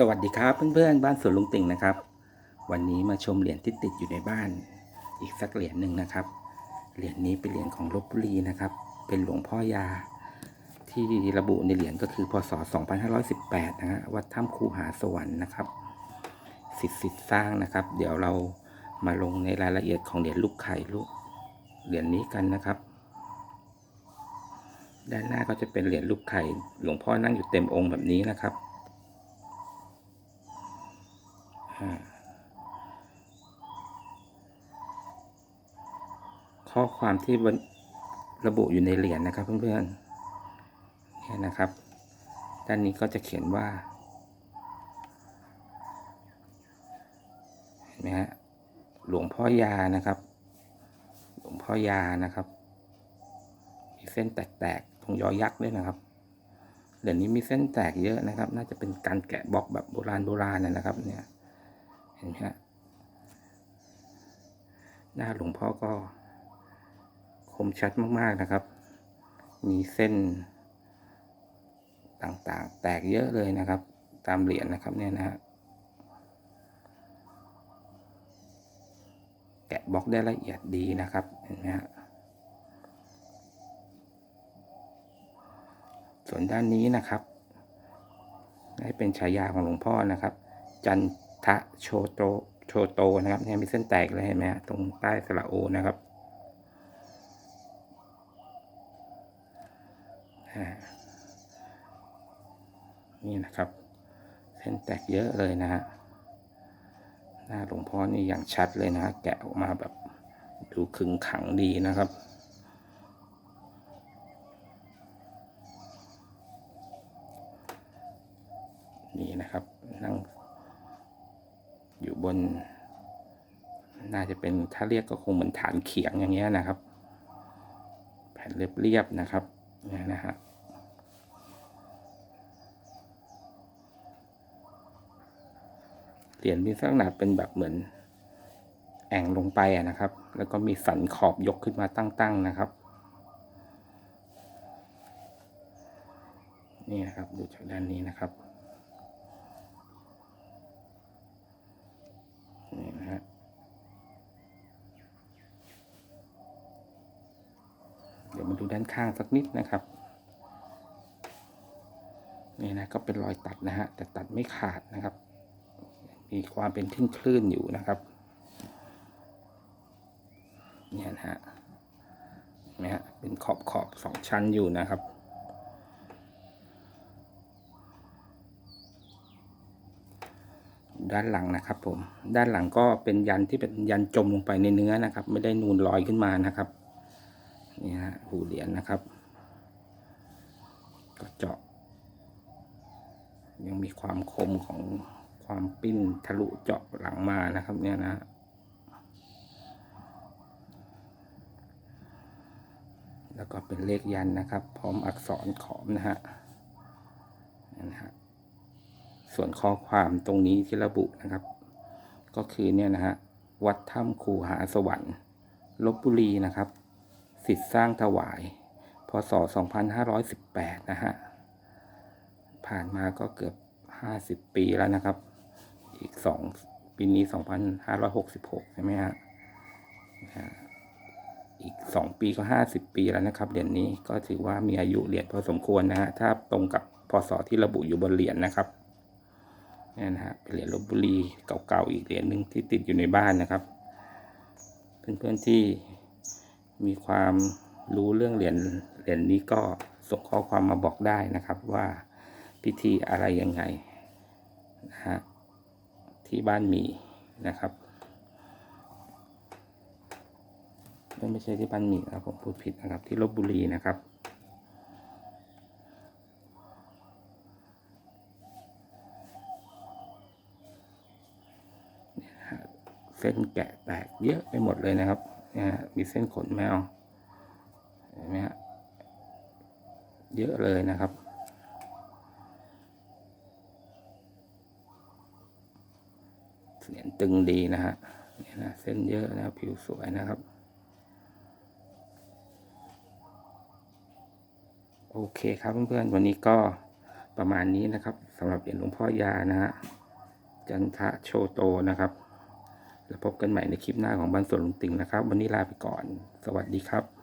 สวัสดีครับเพื่อนๆบ้านสวนลุงติ่งนะครับ วันนี้มาชมเหรียญที่ติดอยู่ในบ้าน อีกสักเหรียญหนึ่งนะครับ เหรียญนี้เป็นเหรียญของลบบุรีนะครับ เป็นหลวงพ่อยา ที่ระบุในเหรียญก็คือพศ 2518 นะฮะวัดถ้ำคูหาสวรรค์นะครับสิทธิ์สิทธิ์สร้างนะครับ เดี๋ยวเรามาลงในรายละเอียดของเหรียญลูกไข่ลูกเหรียญนี้กันนะครับ ด้านหน้าก็จะเป็นเหรียญลูกไข่หลวงพ่อนั่งอยู่เต็มองค์แบบนี้นะครับ อ่า ข้อความที่บนระบุอยู่ในเหรียญนะครับ เพื่อนๆเนี่นะครับ ด้านนี้ก็จะเขียนว่า เห็นไหมฮะ หลวงพ่อยานะครับ หลวงพ่อยานะครับ มีเส้นแตกๆ ตรงยอยักษ์ด้วยนะครับ เหรียญนี้มีเส้นแตกเยอะนะครับ น่าจะเป็นการแกะบล็อกแบบโบราณโบราณนะนะครับ เนี่ย ห็นไหมฮะหน้าหลวงพ่อก็ คมชัดมากๆนะครับ มีเส้นต่างๆ แตกเยอะเลยนะครับ ตามเหรียญนะครับเนี่ยนะฮะแกะบล็อกได้ละเอียดดีนะครับเห็นไหมฮะส่วนด้านนี้นะครับได้เป็นฉายาของหลวงพ่อนะครับ จัน ทะโชโตโชโตนะครับเนี่ยมีเส้นแตกเลยเห็นไหมฮะตรงใต้สระโอนะครับนี่นะครับ เส้นแตกเยอะเลยนะฮะหน้าหลวงพ่อนี่อย่างชัดเลยนะฮะแกะออกมาแบบดูขึงขังดีนะครับนี่นะครับนั่ง บน น่าจะเป็นถ้าเรียกก็คงเหมือนฐานเขียงอย่างเงี้ยนะครับ แผ่นเรียบๆนะครับเนี่ยนะฮะเหรียญมีลักษณะเป็นแบบเหมือนแอ่งลงไปอะนะครับ แล้วก็มีสันขอบยกขึ้นมาตั้งๆนะครับนี่นะครับดูจากด้านนี้นะครับ นี่นะฮะเดี๋ ยวมาดูด้านข้างสักนิดนะครับ นี่นะก็เป็นรอยตัดนะฮะแต่ตัดไม่ขาดนะครับ มีความเป็นคลื่นอยู่นะครับเนี่ยนะฮะเนไหมฮะเป็นขอบขอบสองชั้นอยู่นะครับด้านหลังนะครับผม ด้านหลังก็เป็นยันที่เป็นยันจมลงไปในเนื้อนะครับ ไม่ได้นูนลอยขึ้นมานะครับ นี่ฮะหูเหรียญนะครับ ก็เจาะ ยังมีความคมของความปิ้นทะลุเจาะหลังมานะครับเนี่ยนะแล้วก็เป็นเลขยันนะครับ พร้อมอักษรขอมนะฮะนั่นนะฮะส่วนข้อความตรงนี้ที่ระบุนะครับ ก็คือเนี่ยนะฮะวัดถ้ำคูหาสวรรค์ลบบุรีนะครับ สิทธิสร้างถวาย พศ 2518 นะฮะ ผ่านมาก็เกือบ 50 ปีแล้วนะครับ อีก 2 ปีนี้ 2566 ใช่ไหมฮะ อีก 2 ปีก็ 50 ปีแล้วนะครับ เหรียญนี้ก็ถือว่ามีอายุเหรียญพอสมควรนะฮะ ถ้าตรงกับพศที่ระบุอยู่บนเหรียญนะครับนี่นะฮะเหรียญลบบุรีเก่าๆอีกเหรียญหนึ่งที่ติดอยู่ในบ้านนะครับ เพื่อนๆที่ มีความรู้เรื่องเหรียญเหรียญนี้ก็ส่งข้อความมาบอกได้นะครับว่าพิธีอะไรยังไงนะฮะที่บ้านมีนะครับไม่ไม่ใช่ที่บ้านมีนะครับผมพูดผิดนะครับที่ลบบุรีนะครับเส้นแกะแตกเยอะไปหมดเลยนะครับ เนี่ยมีเส้นขนแมวเห็นไหมฮะเยอะเลยนะครับ เสียนตึงดีนะฮะเนี่ยนะเส้นเยอะนะผิวสวยนะครับ โอเคครับเพื่อนๆวันนี้ก็ประมาณนี้นะครับสำหรับเหรียญหลวงพ่อยานะฮะจันทะโชโตนะครับ แล้วพบกันใหม่ในคลิปหน้าของบ้านสวนลุงติงนะครับ วันนี้ลาไปก่อน สวัสดีครับ